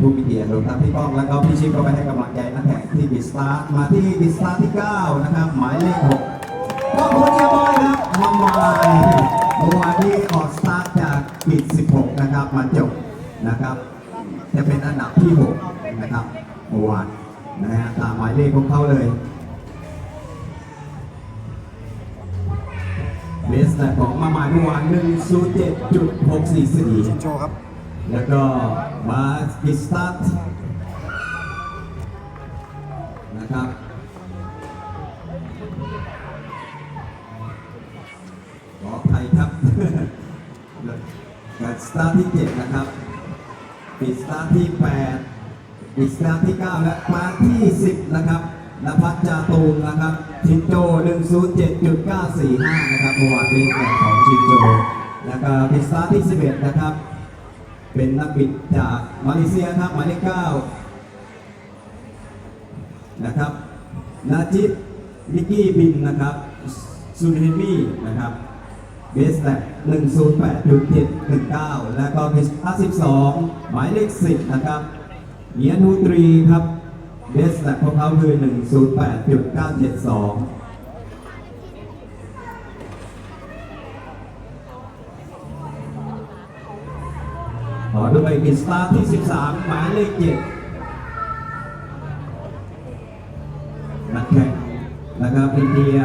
ผู้มีเกียรติรวมทั้งพี่ป้องแล้วก็พี่ชิปก็ไปให้กำลังใจนักแข่งที่บิสตาร์มาที่บิสตาร์ที่ 9 นะครับ หมายเลข6ก็โคเนียบอยครับมัมมายเมื่อวานที่ออกสตาร์ทจากบิด16 นะครับ มาจบนะครับ จะเป็นอันดับที่ 6 นะครับเมื่อวานนะฮะตามหมายเลขของเขาเลยเบสแต่ของมาหมายเมื่อวาน107.644ชินโชครับ แล้วก็มากิสตัตนะครับขออภัยครับกับสตาร์ที่ 7 นะครับปิดสตาร์ที่ 8 ปิดสตาร์ที่ 9 และมาที่ 10 นะครับนภัสจาตูนนะครับ ชินโจ 107.945 นะครับเมื่อวานนี้ของชินโจ แล้วก็ปิดสตาร์ที่ 11 นะครับ เป็นนักบิดจากมาเลเซียครับหมายเลข9นะครับ นาจิตนิกกี้บินนะครับซูเฮมี่นะครับเบสแลก108.719 แล้วก็เบส52 หมายเลข 10 นะครับเนียนูตรีครับเบสแลกของเขาคือ 108.972 ขอด้วยกิสตาร์ที่ 13 หมายเลขเจ็ดนักแข่งนะครับอินเดีย